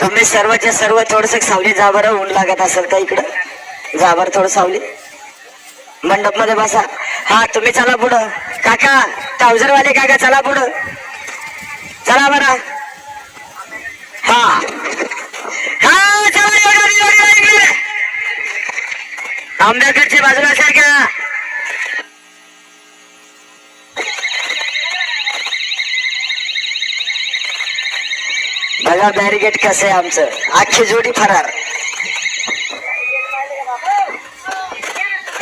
तुम्ही सर्वच्या सर्व थोडस सावली जाबर ऊन लागत असेल का इकडं? जाबर थोडं सावली. मंडपमध्ये बसा. हा तुम्ही चला पुढं. काका ट्राउझर वाले काका चला पुढं. चला बरा. हा. हा चला जोडी, आंब्याकडची बाजूला सारख्या बघा बॅरिगेट कसं आहे आमचं. अख्खी जोडी फरार.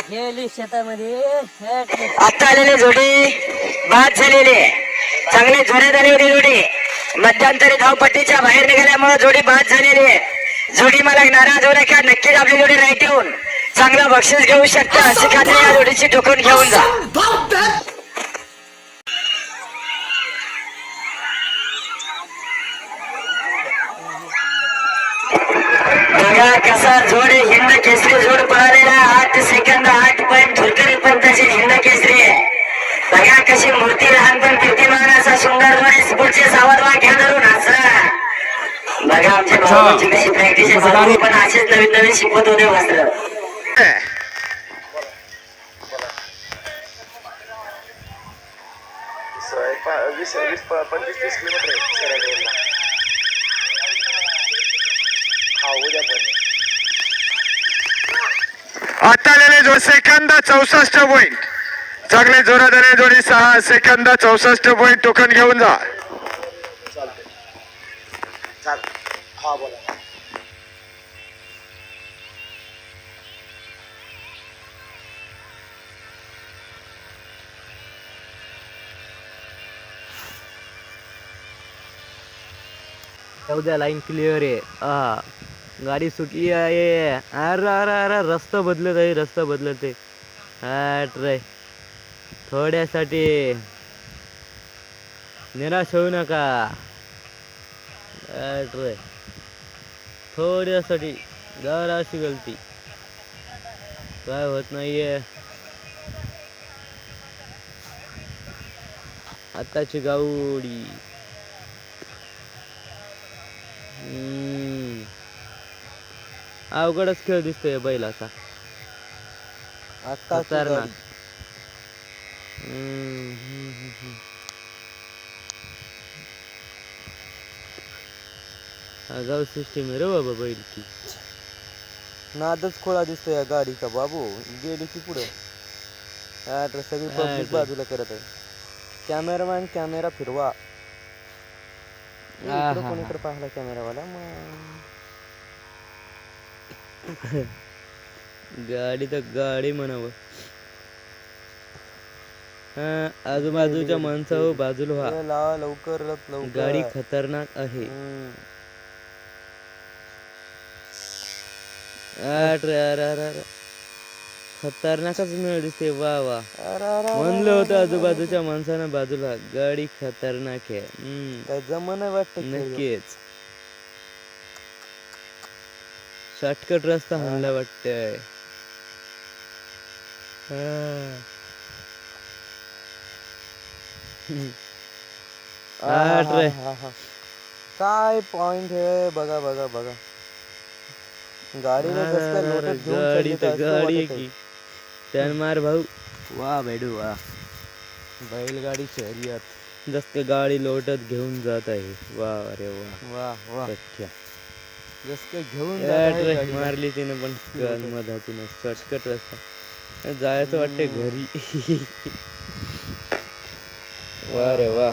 गेली शेतामध्ये. आता आलेली जोडी बाद झालेली आहे. चांगली जोऱ्यात आली होती जोडी. मध्यंतरी धावपट्टीच्या बाहेर निघाल्यामुळे जोडी बाद झालेली आहे. जोडी मला नाराज होऊ नका नक्कीच आपली जोडी राईट येऊन चांगलं बक्षीस घेऊ शकता. अशी खात्री या जोडीची टोकन घेऊन जा. बघा कसा जोड हिंद केसरी जोड पळालेला. आठ सेकंद आठ पॉईंट धुरकरी पण तशी हिंद केसरी आहे. बघा कशी मूर्ती लहानपण कीर्तिमान असा सुंदर जोडी पुढचे सावध वा घ्या धरून हसा बघा आमच्या भावाची कशी प्रॅक्टिस आहे पण असेच नवीन नवीन शिकवत होते वस्त्र. वीस वीस पंचवीस तीस किलोमीटर आहे हा उद्या पण. आता आलेले जो सेकंद चौसष्ट पॉईंट चांगले जोरादाने जोडी सहा सेकंद चौसष्ट पॉईंट टोकन घेऊन जा. उद्या लाईन क्लिअर आहे. हा. गाडी सुटली आहे. अरे अरे अरे रस्ता बदलत आहे रस्ता बदलत आहे. हा ट्राय थोड्यासाठी. निराश होऊ नका. ट्राय थोड्यासाठी. जराशी गलती. काय होत नाहीये. आताची गावडी. अवघडच खेळ दिसतोय बैलाचा. खतरनाक. हम्म, हम्म, हम्म, हम्म. आगाऊ सिस्टीम आहे रे बाबा बैलची. नादच खोळा दिसतो या गाडीचा बाबू. गेली की पुढे. आता सगळी पब्लिक. बाजूला करत आहे. कॅमेरामॅन कॅमेरा फिरवा. इकडं हा, कोणीकडे पाहिला कॅमेरावाला मग. गाडी तर गाडी म्हणावं. हा आजूबाजूच्या माणसावर बाजूला व्हा. ए, लावा लवकर लवकर. गाडी खतरनाक आहे. हम्म. अरे अरे अरे अरे खतरनाकच मिळ दिसते वा वा. अरे, अरे, अरे, म्हणलं होतं आजूबाजूच्या माणसानं बाजूला. गाडी खतरनाक आहे. हम्म, काय जमन वाटत नक्कीच. शॉर्टकट रस्ता म्हणला वाटतंय हा. हा. काय पॉइंट आहे बघा बघा बघा गाडी तर गाडी. की टर्न मार भाऊ वा बेडू वा बैलगाडी शर्यत जस गाडी लोटत घेऊन जात आहे वा अरे वा वा वा घेऊन. मारली तिने पण गन मधातून. शॉर्टकट रस्ता. जायचं वाटते घरी. वा रे वा